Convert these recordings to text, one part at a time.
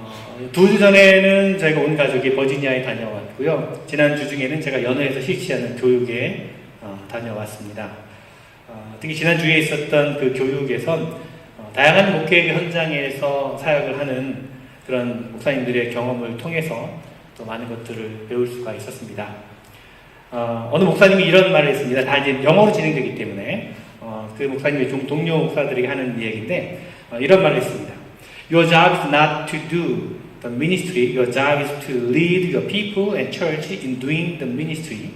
어, 두주 전에는 저희가 온 가족이 버지니아에 다녀왔고요. 지난 주 중에는 제가 연어에서 실시하는 교육에 어, 다녀왔습니다. 어, 특히 지난 주에 있었던 그 교육에선 어, 다양한 목회 현장에서 사역을 하는 그런 목사님들의 경험을 통해서 또 많은 것들을 배울 수가 있었습니다. 어, 느 목사님이 이런 말을 했습니다. 다 이제 영어로 진행되기 때문에 어, 그 목사님의 좀 동료 목사들에게 하는 이야기인데 어, 이런 말을 했습니다. Your job is not to do the ministry. Your job is to lead your people and church in doing the ministry.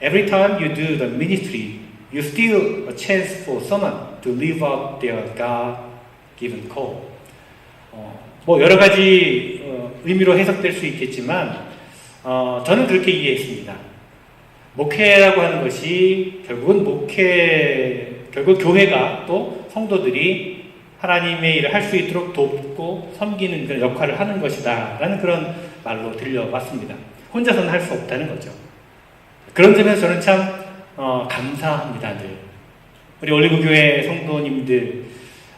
Every time you do the ministry, you steal a chance for someone to live out their God-given call. 어, 뭐 여러 가지 어, 의미로 해석될 수 있겠지만 어, 저는 그렇게 이해했습니다. 목회라고 하는 것이 결국은 목회, 결국 교회가 또 성도들이 하나님의 일을 할 수 있도록 돕고 섬기는 그런 역할을 하는 것이다. 라는 그런 말로 들려왔습니다. 혼자서는 할 수 없다는 거죠. 그런 점에서 저는 참, 어, 감사합니다, 늘. 우리 올리브교회 성도님들,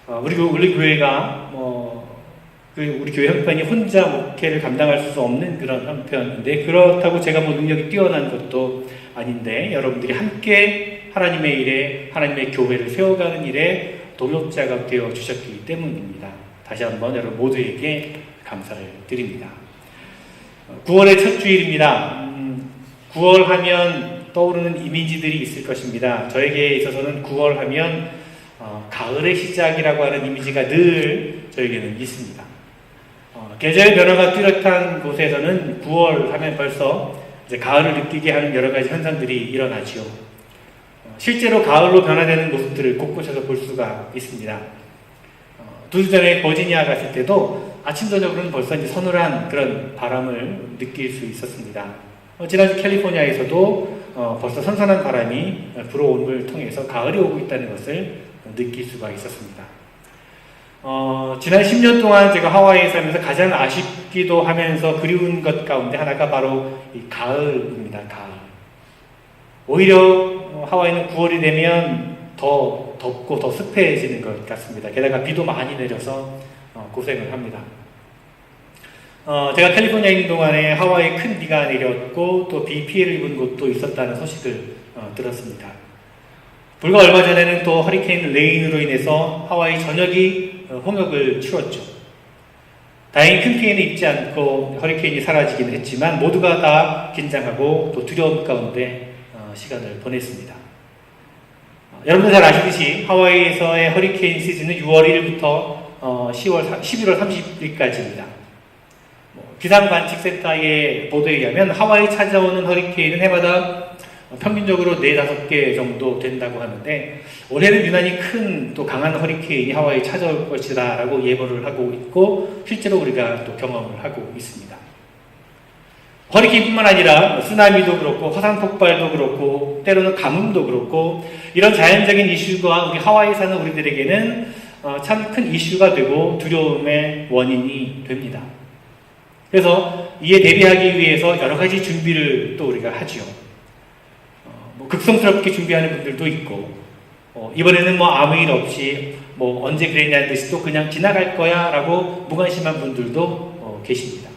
어, 우리, 교- 우리 교회가, 뭐, 그 우리 교회 형편이 혼자 목회를 감당할 수 없는 그런 형편인데, 그렇다고 제가 뭐 능력이 뛰어난 것도 아닌데, 여러분들이 함께 하나님의 일에, 하나님의 교회를 세워가는 일에 동역자가 되어 주셨기 때문입니다. 다시 한번 여러분 모두에게 감사를 드립니다. 9월의 첫 주일입니다. 음, 9월 하면 떠오르는 이미지들이 있을 것입니다. 저에게 있어서는 9월 하면 어, 가을의 시작이라고 하는 이미지가 늘 저에게는 있습니다. 어, 계절 변화가 뚜렷한 곳에서는 9월 하면 벌써 가을을 느끼게 하는 여러 가지 현상들이 일어나지요. 어, 실제로 가을로 변화되는 모습들을 곳곳에서 볼 수가 있습니다. 어, 두주 전에 버지니아 갔을 때도 아침 저녁으로는 벌써 이제 서늘한 그런 바람을 느낄 수 있었습니다. 어, 지난주 캘리포니아에서도 어, 벌써 선선한 바람이 불어옴을 통해서 가을이 오고 있다는 것을 느낄 수가 있었습니다. 어, 지난 10년 동안 제가 하와이에 살면서 가장 아쉽기도 하면서 그리운 것 가운데 하나가 바로 이 가을입니다. 가을. 오히려 어, 하와이는 9월이 되면 더 덥고 더 습해지는 것 같습니다. 게다가 비도 많이 내려서 어, 고생을 합니다. 어, 제가 캘리포니아에 있는 동안에 하와이에 큰 비가 내렸고 또 비 피해를 입은 곳도 있었다는 소식을 어, 들었습니다. 불과 얼마 전에는 또 허리케인 레인으로 인해서 하와이 전역이 어, 홍역을 치렀죠. 다행히 큰 피해는 입지 않고 허리케인이 사라지긴 했지만 모두가 다 긴장하고 또 두려움 가운데 어, 시간을 보냈습니다. 어, 여러분들 잘 아시듯이 하와이에서의 허리케인 시즌은 6월 1일부터 어, 10월, 11월 30일까지입니다. 뭐, 기상관측센터의 보도에 의하면 하와이 찾아오는 허리케인은 해마다 평균적으로 4, 5개 정도 된다고 하는데 올해는 유난히 큰 또 강한 허리케인이 하와이에 찾아올 것이다 라고 예보를 하고 있고 실제로 우리가 또 경험을 하고 있습니다. 허리케인뿐만 아니라 쓰나미도 그렇고 화산 폭발도 그렇고 때로는 가뭄도 그렇고 이런 자연적인 이슈가 우리 하와이에 사는 우리들에게는 어, 참큰 이슈가 되고 두려움의 원인이 됩니다. 그래서 이에 대비하기 위해서 여러 가지 준비를 또 우리가 하지요. 어, 뭐 극성스럽게 준비하는 분들도 있고 어, 이번에는 뭐 아무 일 없이 뭐 언제 그랬냐는 듯이 또 그냥 지나갈 거야라고 무관심한 분들도 어, 계십니다.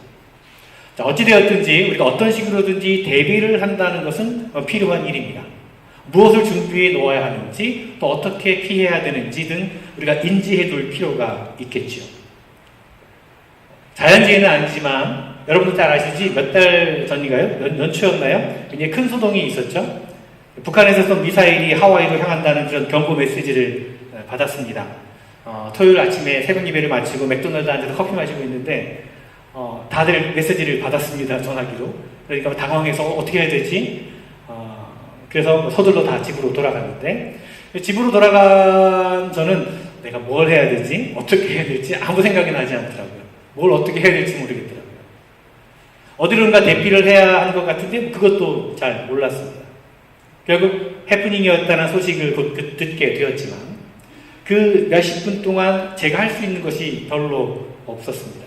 자, 어찌되었든지 우리가 어떤 식으로든지 대비를 한다는 것은 어, 필요한 일입니다. 무엇을 준비해 놓아야 하는지 또 어떻게 피해야 되는지 등 우리가 인지해 둘 필요가 있겠지요. 자연재해는 아니지만 여러분도 잘 아시지 몇 달 전인가요? 연, 연초였나요? 굉장히 큰 소동이 있었죠. 북한에서 쏜 미사일이 하와이로 향한다는 그런 경고 메시지를 어, 받았습니다. 어, 토요일 아침에 새벽 예배를 마치고 맥도날드 앉아서 커피 마시고 있는데 어, 다들 메시지를 받았습니다. 전화기로. 그러니까 당황해서 어떻게 해야 되지? 어, 그래서 서둘러 다 집으로 돌아갔는데 집으로 돌아간 저는 내가 뭘 해야 되지? 어떻게 해야 될지 아무 생각이 나지 않더라고요. 뭘 어떻게 해야 될지 모르겠더라고요. 어디론가 대피를 해야 하는 것 같은데 그것도 잘 몰랐습니다. 결국 해프닝이었다는 소식을 곧 그- 듣게 되었지만 그 몇십 분 동안 제가 할 수 있는 것이 별로 없었습니다.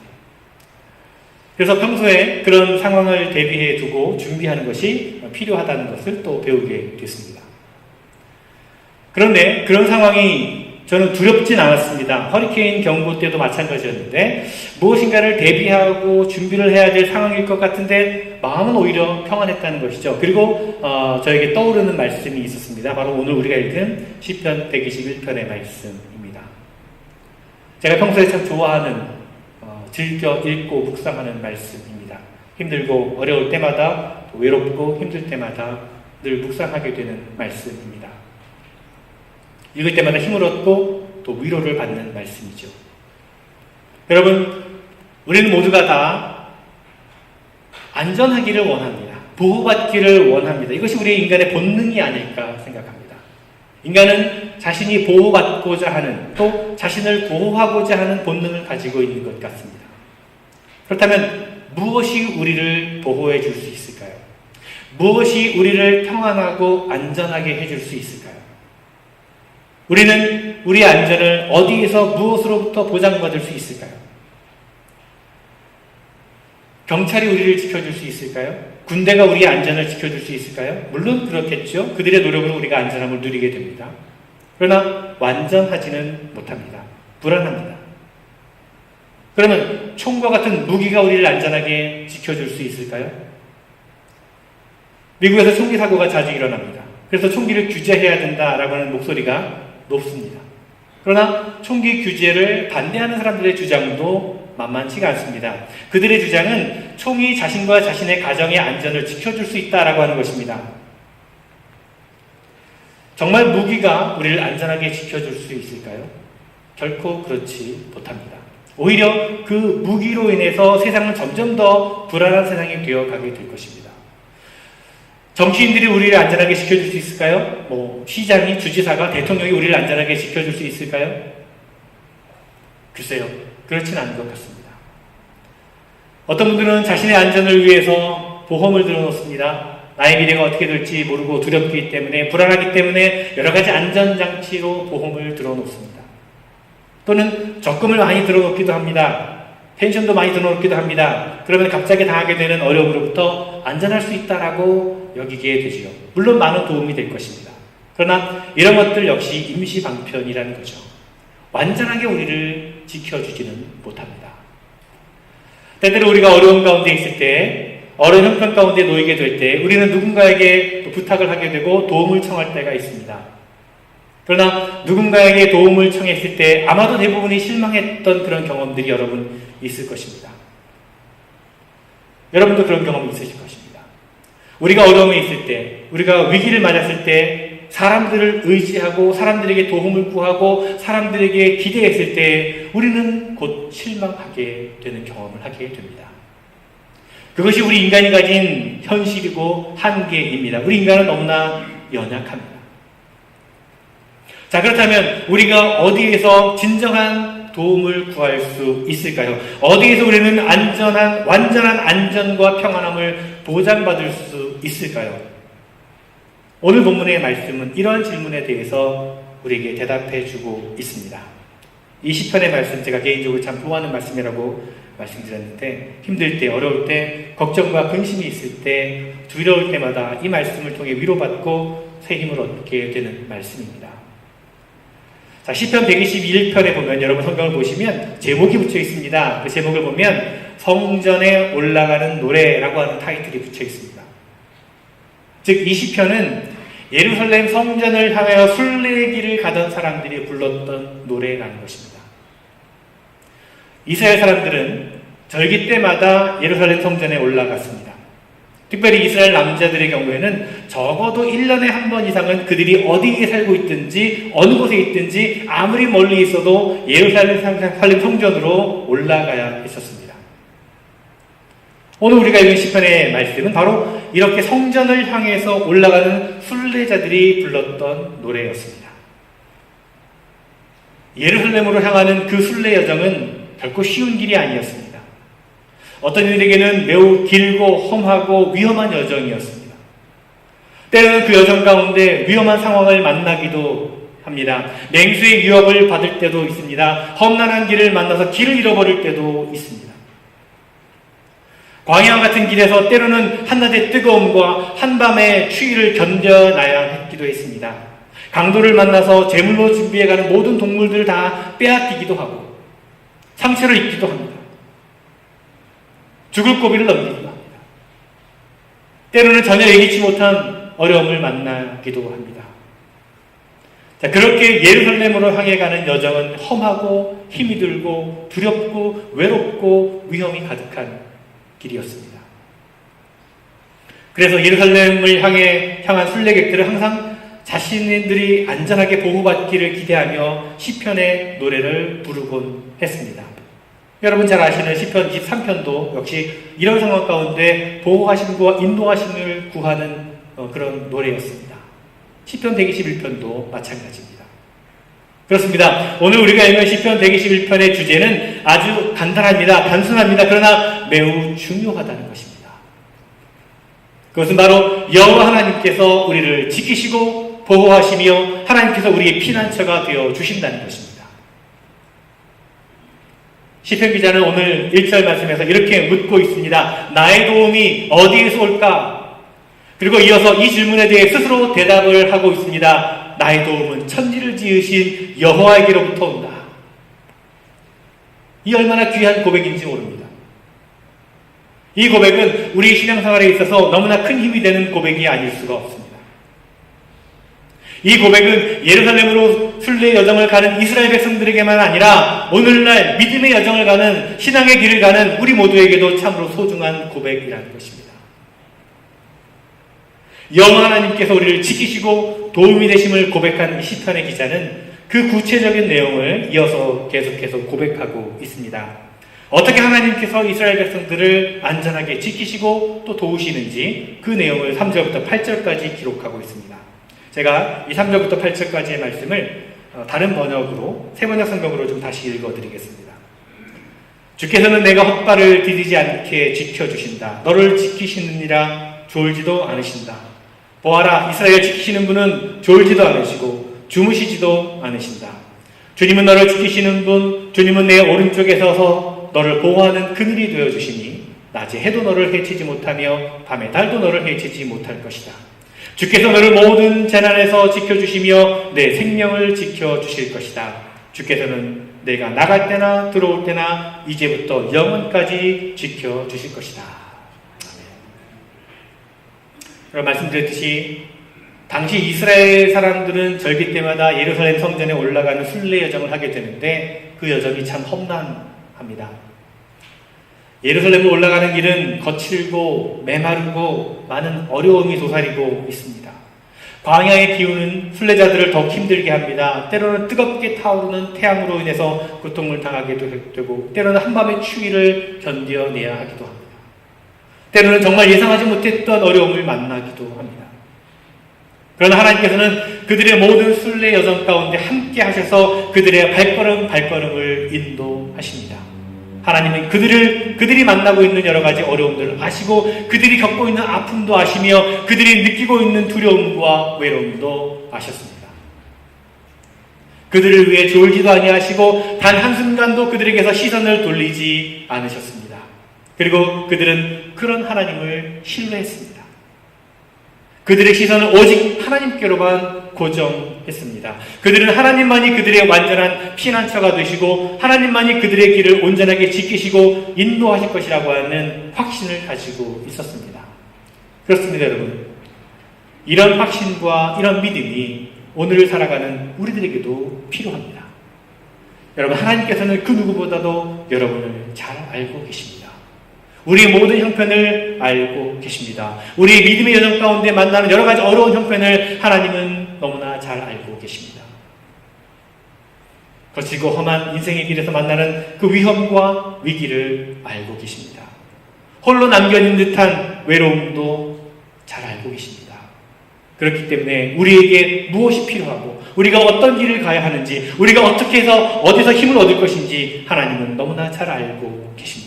그래서 평소에 그런 상황을 대비해 두고 준비하는 것이 필요하다는 것을 또 배우게 됐습니다. 그런데 그런 상황이 저는 두렵진 않았습니다. 허리케인 경보 때도 마찬가지였는데 무엇인가를 대비하고 준비를 해야 될 상황일 것 같은데 마음은 오히려 평안했다는 것이죠. 그리고 어, 저에게 떠오르는 말씀이 있었습니다. 바로 오늘 우리가 읽은 시편 121편의 말씀입니다. 제가 평소에 참 좋아하는 어, 즐겨 읽고 묵상하는 말씀입니다. 힘들고 어려울 때마다 외롭고 힘들 때마다 늘 묵상하게 되는 말씀입니다. 읽을 때마다 힘을 얻고 또 위로를 받는 말씀이죠. 여러분, 우리는 모두가 다 안전하기를 원합니다. 보호받기를 원합니다. 이것이 우리 인간의 본능이 아닐까 생각합니다. 인간은 자신이 보호받고자 하는 또 자신을 보호하고자 하는 본능을 가지고 있는 것 같습니다. 그렇다면 무엇이 우리를 보호해 줄 수 있을까요? 무엇이 우리를 평안하고 안전하게 해줄 수 있을까요? 우리는 우리 안전을 어디에서 무엇으로부터 보장받을 수 있을까요? 경찰이 우리를 지켜줄 수 있을까요? 군대가 우리의 안전을 지켜줄 수 있을까요? 물론 그렇겠죠. 그들의 노력으로 우리가 안전함을 누리게 됩니다. 그러나 완전하지는 못합니다. 불안합니다. 그러면 총과 같은 무기가 우리를 안전하게 지켜줄 수 있을까요? 미국에서 총기 사고가 자주 일어납니다. 그래서 총기를 규제해야 된다라고 하는 목소리가 높습니다. 그러나 총기 규제를 반대하는 사람들의 주장도 만만치가 않습니다. 그들의 주장은 총이 자신과 자신의 가정의 안전을 지켜줄 수 있다라고 하는 것입니다. 정말 무기가 우리를 안전하게 지켜줄 수 있을까요? 결코 그렇지 못합니다. 오히려 그 무기로 인해서 세상은 점점 더 불안한 세상이 되어 가게 될 것입니다. 정치인들이 우리를 안전하게 지켜줄 수 있을까요? 뭐 시장이, 주지사가, 대통령이 우리를 안전하게 지켜줄 수 있을까요? 글쎄요. 그렇진 않은 것 같습니다. 어떤 분들은 자신의 안전을 위해서 보험을 들어놓습니다. 나의 미래가 어떻게 될지 모르고 두렵기 때문에 불안하기 때문에 여러 가지 안전장치로 보험을 들어놓습니다. 또는 적금을 많이 들어놓기도 합니다. 펜션도 많이 들어놓기도 합니다. 그러면 갑자기 당하게 되는 어려움으로부터 안전할 수 있다라고 여기게 되지요. 물론 많은 도움이 될 것입니다. 그러나 이런 것들 역시 임시 방편이라는 거죠. 완전하게 우리를 지켜주지는 못합니다. 때때로 우리가 어려운 가운데 있을 때, 어려운 형편 가운데 놓이게 될 때, 우리는 누군가에게 부탁을 하게 되고 도움을 청할 때가 있습니다. 그러나 누군가에게 도움을 청했을 때 아마도 대부분이 실망했던 그런 경험들이 여러분 있을 것입니다. 여러분도 그런 경험이 있으실 것입니다. 우리가 어려움에 있을 때, 우리가 위기를 맞았을 때 사람들을 의지하고 사람들에게 도움을 구하고 사람들에게 기대했을 때 우리는 곧 실망하게 되는 경험을 하게 됩니다. 그것이 우리 인간이 가진 현실이고 한계입니다. 우리 인간은 너무나 연약합니다. 자, 그렇다면 우리가 어디에서 진정한 도움을 구할 수 있을까요? 어디에서 우리는 안전한, 완전한 안전과 평안함을 보장받을 수 있을까요? 오늘 본문의 말씀은 이런 질문에 대해서 우리에게 대답해 주고 있습니다. 20편의 말씀 제가 개인적으로 참 좋아하는 말씀이라고 말씀드렸는데 힘들 때 어려울 때 걱정과 근심이 있을 때 두려울 때마다 이 말씀을 통해 위로받고 새 힘을 얻게 되는 말씀입니다. 자, 시편 121편에 보면 여러분 성경을 보시면 제목이 붙여 있습니다. 그 제목을 보면 성전에 올라가는 노래라고 하는 타이틀이 붙여 있습니다. 즉, 이 시편은 예루살렘 성전을 향하여 순례길을 가던 사람들이 불렀던 노래라는 것입니다. 이스라엘 사람들은 절기 때마다 예루살렘 성전에 올라갔습니다. 특별히 이스라엘 남자들의 경우에는 적어도 1년에 한 번 이상은 그들이 어디에 살고 있든지 어느 곳에 있든지 아무리 멀리 있어도 예루살렘 성전으로 올라가야 했었습니다. 오늘 우리가 읽은 시편의 말씀은 바로 이렇게 성전을 향해서 올라가는 순례자들이 불렀던 노래였습니다. 예루살렘으로 향하는 그 순례 여정은 결코 쉬운 길이 아니었습니다. 어떤 이들에게는 매우 길고 험하고 위험한 여정이었습니다. 때로는 그 여정 가운데 위험한 상황을 만나기도 합니다. 맹수의 위협을 받을 때도 있습니다. 험난한 길을 만나서 길을 잃어버릴 때도 있습니다. 광야 같은 길에서 때로는 한낮의 뜨거움과 한밤의 추위를 견뎌나야 했기도 했습니다. 강도를 만나서 제물로 준비해가는 모든 동물들을 다 빼앗기기도 하고 상처를 입기도 합니다. 죽을 고비를 넘기기도 합니다. 때로는 전혀 예기치 못한 어려움을 만나기도 합니다. 자, 그렇게 예루살렘으로 향해 가는 여정은 험하고 힘이 들고 두렵고 외롭고 위험이 가득한 길이었습니다. 그래서 예루살렘을 향해 향한 순례객들은 항상 자신들이 안전하게 보호받기를 기대하며 시편의 노래를 부르곤 했습니다. 여러분 잘 아시는 시편 23편도 역시 이런 상황 가운데 보호하심과 인도하심을 구하는 어, 그런 노래였습니다. 시편 121편도 마찬가지입니다. 그렇습니다. 오늘 우리가 읽은 시편 121편의 주제는 아주 간단합니다. 단순합니다. 그러나 매우 중요하다는 것입니다. 그것은 바로 여호와 하나님께서 우리를 지키시고 보호하시며 하나님께서 우리의 피난처가 되어 주신다는 것입니다. 시편 기자는 오늘 1절 말씀에서 이렇게 묻고 있습니다. 나의 도움이 어디에서 올까? 그리고 이어서 이 질문에 대해 스스로 대답을 하고 있습니다. 나의 도움은 천지를 지으신 여호와에게로부터 온다. 이 얼마나 귀한 고백인지 모릅니다. 이 고백은 우리 신앙생활에 있어서 너무나 큰 힘이 되는 고백이 아닐 수가 없습니다. 이 고백은 예루살렘으로 순례 여정을 가는 이스라엘 백성들에게만 아니라 오늘날 믿음의 여정을 가는 신앙의 길을 가는 우리 모두에게도 참으로 소중한 고백이라는 것입니다. 영원 하나님께서 우리를 지키시고 도움이 되심을 고백한 시편의 기자는 그 구체적인 내용을 이어서 계속해서 고백하고 있습니다. 어떻게 하나님께서 이스라엘 백성들을 안전하게 지키시고 또 도우시는지 그 내용을 3절부터 8절까지 기록하고 있습니다. 제가 이 3절부터 8절까지의 말씀을 어, 다른 번역으로 세 번역 성경으로 좀 다시 읽어드리겠습니다. 주께서는 내가 헛발을 디디지 않게 지켜주신다. 너를 지키시느니라 졸지도 않으신다. 보아라 이스라엘 지키시는 분은 졸지도 않으시고 주무시지도 않으신다. 주님은 너를 지키시는 분, 주님은 내 오른쪽에 서서 너를 보호하는 그늘이 되어 주시니 낮에 해도 너를 해치지 못하며 밤에 달도 너를 해치지 못할 것이다. 주께서 너를 모든 재난에서 지켜주시며 내 생명을 지켜주실 것이다. 주께서는 내가 나갈 때나 들어올 때나 이제부터 영원까지 지켜주실 것이다. 여러분 말씀드렸듯이 당시 이스라엘 사람들은 절기 때마다 예루살렘 성전에 올라가는 순례 여정을 하게 되는데 그 여정이 참 험난합니다. 예루살렘으로 올라가는 길은 거칠고 메마르고 많은 어려움이 도사리고 있습니다. 광야의 기운은 순례자들을 더욱 힘들게 합니다. 때로는 뜨겁게 타오르는 태양으로 인해서 고통을 당하게도 되고, 때로는 한밤의 추위를 견뎌내야 하기도 합니다. 때로는 정말 예상하지 못했던 어려움을 만나기도 합니다. 그러나 하나님께서는 그들의 모든 순례 여정 가운데 함께 하셔서 그들의 발걸음 발걸음을 인도하십니다. 하나님은 그들을 그들이 만나고 있는 여러 가지 어려움들을 아시고 그들이 겪고 있는 아픔도 아시며 그들이 느끼고 있는 두려움과 외로움도 아셨습니다. 그들을 위해 졸지도 아니하시고 단 한순간도 그들에게서 시선을 돌리지 않으셨습니다. 그리고 그들은 그런 하나님을 신뢰했습니다. 그들의 시선은 오직 하나님께로만 고정했습니다. 그들은 하나님만이 그들의 완전한 피난처가 되시고 하나님만이 그들의 길을 온전하게 지키시고 인도하실 것이라고 하는 확신을 가지고 있었습니다. 그렇습니다, 여러분. 이런 확신과 이런 믿음이 오늘을 살아가는 우리들에게도 필요합니다. 여러분, 하나님께서는 그 누구보다도 여러분을 잘 알고 계십니다. 우리의 모든 형편을 알고 계십니다. 우리의 믿음의 여정 가운데 만나는 여러 가지 어려운 형편을 하나님은 너무나 잘 알고 계십니다. 거칠고 험한 인생의 길에서 만나는 그 위험과 위기를 알고 계십니다. 홀로 남겨진 듯한 외로움도 잘 알고 계십니다. 그렇기 때문에 우리에게 무엇이 필요하고 우리가 어떤 길을 가야 하는지 우리가 어떻게 해서 어디서 힘을 얻을 것인지 하나님은 너무나 잘 알고 계십니다.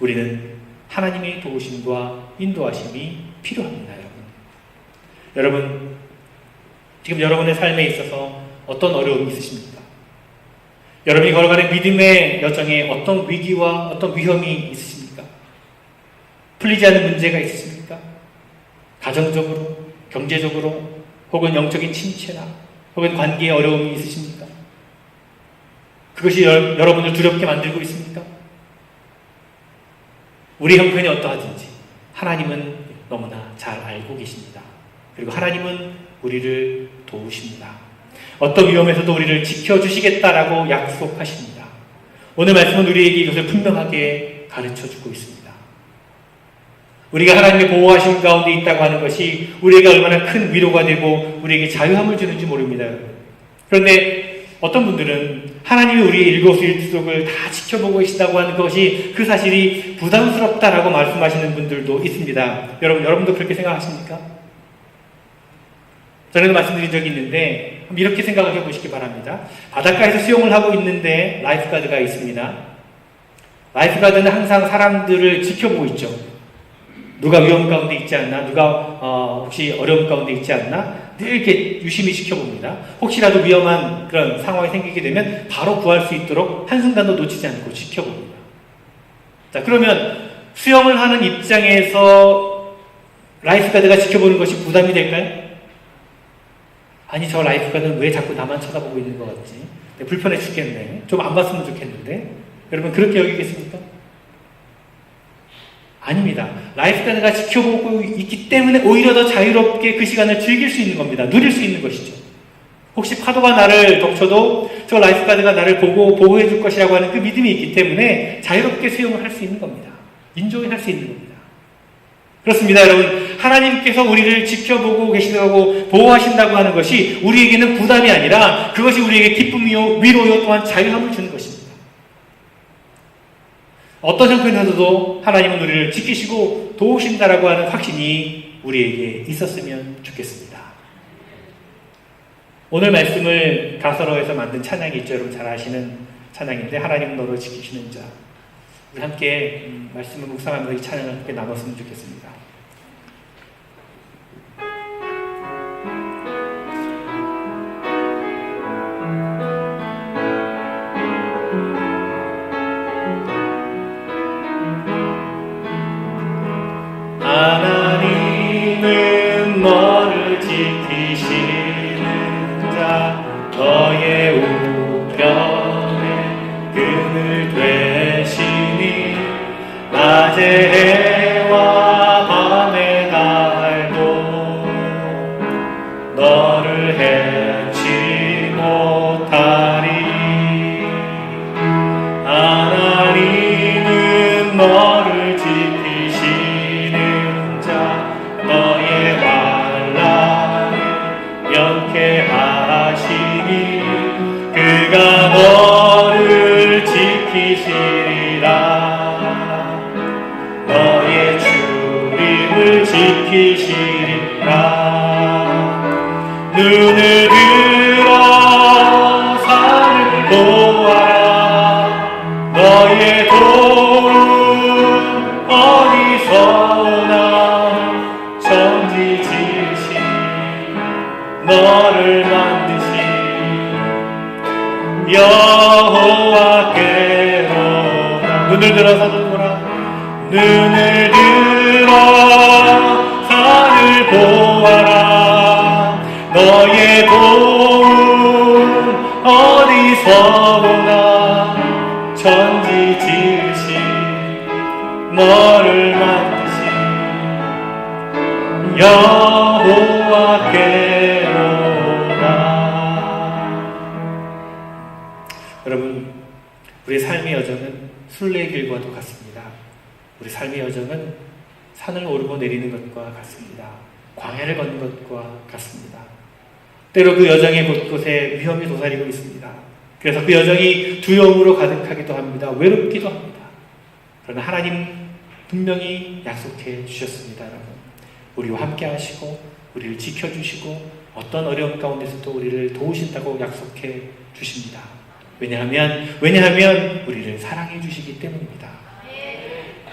우리는 하나님의 도우심과 인도하심이 필요합니다, 여러분. 여러분, 지금 여러분의 삶에 있어서 어떤 어려움이 있으십니까? 여러분이 걸어가는 믿음의 여정에 어떤 위기와 어떤 위험이 있으십니까? 풀리지 않는 문제가 있으십니까? 가정적으로, 경제적으로, 혹은 영적인 침체나 혹은 관계에 어려움이 있으십니까? 그것이 여, 여러분을 두렵게 만들고 있습니까? 우리 형편이 어떠하든지 하나님은 너무나 잘 알고 계십니다. 그리고 하나님은 우리를 도우십니다. 어떤 위험에서도 우리를 지켜주시겠다라고 약속하십니다. 오늘 말씀은 우리에게 이것을 분명하게 가르쳐 주고 있습니다. 우리가 하나님의 보호하심 가운데 있다고 하는 것이 우리에게 얼마나 큰 위로가 되고 우리에게 자유함을 주는지 모릅니다. 그런데 어떤 분들은 하나님이 우리의 일거수일투족을 다 지켜보고 계시다고 하는 것이 그 사실이 부담스럽다라고 말씀하시는 분들도 있습니다. 여러분, 여러분도 그렇게 생각하십니까? 전에도 말씀드린 적이 있는데 이렇게 생각을 해보시기 바랍니다. 바닷가에서 수영을 하고 있는데 라이프가드가 있습니다. 라이프가드는 항상 사람들을 지켜보고 있죠. 누가 위험 가운데 있지 않나, 누가 어, 혹시 어려움 가운데 있지 않나, 늘 이렇게 유심히 지켜봅니다. 혹시라도 위험한 그런 상황이 생기게 되면 바로 구할 수 있도록 한순간도 놓치지 않고 지켜봅니다. 자, 그러면 수영을 하는 입장에서 라이프가드가 지켜보는 것이 부담이 될까요? 아니, 저 라이프가드는 왜 자꾸 나만 쳐다보고 있는 것 같지? 네, 불편해 죽겠네. 좀 안 봤으면 좋겠는데. 여러분, 그렇게 여기겠습니까? 아닙니다. 라이프가드가 지켜보고 있기 때문에 오히려 더 자유롭게 그 시간을 즐길 수 있는 겁니다. 누릴 수 있는 것이죠. 혹시 파도가 나를 덮쳐도 저 라이프가드가 나를 보고 보호해 줄 것이라고 하는 그 믿음이 있기 때문에 자유롭게 수영을 할 수 있는 겁니다. 인조이 할수 있는 겁니다. 그렇습니다, 여러분. 하나님께서 우리를 지켜보고 계시다고 보호하신다고 하는 것이 우리에게는 부담이 아니라 그것이 우리에게 기쁨이요, 위로요, 또한 자유함을 주는 것입니다. 어떤 형편에서도 하나님은 우리를 지키시고 도우신다라고 하는 확신이 우리에게 있었으면 좋겠습니다. 오늘 말씀을 가서로에서 만든 찬양이 있죠. 여러분 잘 아시는 찬양인데 하나님 너를 지키시는 자. 우리 함께 음, 말씀을 묵상하면서 이 찬양을 함께 나눴으면 좋겠습니다. 되시니 낮에 눈을 너를 만드신 여호와께로다 여러분 우리의 삶의 여정은 순례길과도 같습니다. 우리 삶의 여정은 산을 오르고 내리는 것과 같습니다. 광야를 걷는 것과 같습니다. 때로 그 여정의 곳곳에 위험이 도사리고 있습니다. 그래서 그 여정이 두려움으로 가득하기도 합니다. 외롭기도 합니다. 그러나 하나님 분명히 약속해 주셨습니다, 여러분. 우리와 함께 하시고, 우리를 지켜주시고, 어떤 어려움 가운데서도 우리를 도우신다고 약속해 주십니다. 왜냐하면, 왜냐하면 우리를 사랑해 주시기 때문입니다.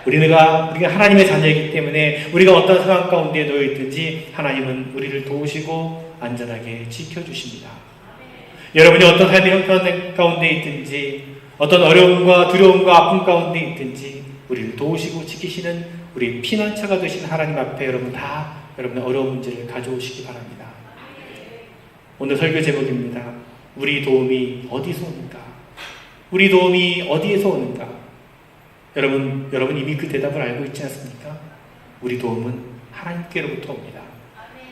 우리가, 우리가 하나님의 자녀이기 때문에 우리가 어떤 상황 가운데 놓여 있든지 하나님은 우리를 도우시고 안전하게 지켜주십니다. 여러분이 어떤 삶의 형편 가운데 있든지 어떤 어려움과 두려움과 아픔 가운데 있든지 우리를 도우시고 지키시는 우리 피난처가 되신 하나님 앞에 여러분 다 여러분의 어려운 문제를 가져오시기 바랍니다. 오늘 설교 제목입니다. 우리 도움이 어디서 오는가? 우리 도움이 어디에서 오는가? 여러분, 여러분 이미 그 대답을 알고 있지 않습니까? 우리 도움은 하나님께로부터 옵니다.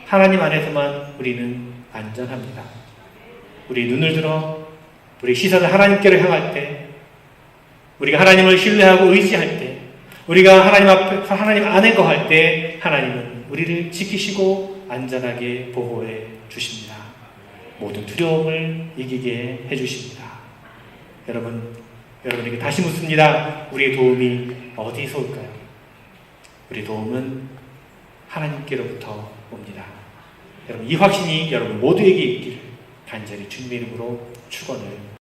하나님 안에서만 우리는 안전합니다. 우리 눈을 들어 우리 시선을 하나님께로 향할 때, 우리가 하나님을 신뢰하고 의지할 때, 우리가 하나님 앞에 하나님 안에 거할 때 하나님은 우리를 지키시고 안전하게 보호해 주십니다. 모든 두려움을 이기게 해 주십니다. 여러분, 여러분에게 다시 묻습니다. 우리의 도움이 어디서 올까요? 우리 도움은 하나님께로부터 옵니다. 여러분, 이 확신이 여러분 모두에게 있기를 간절히 주님의 이름으로 축원을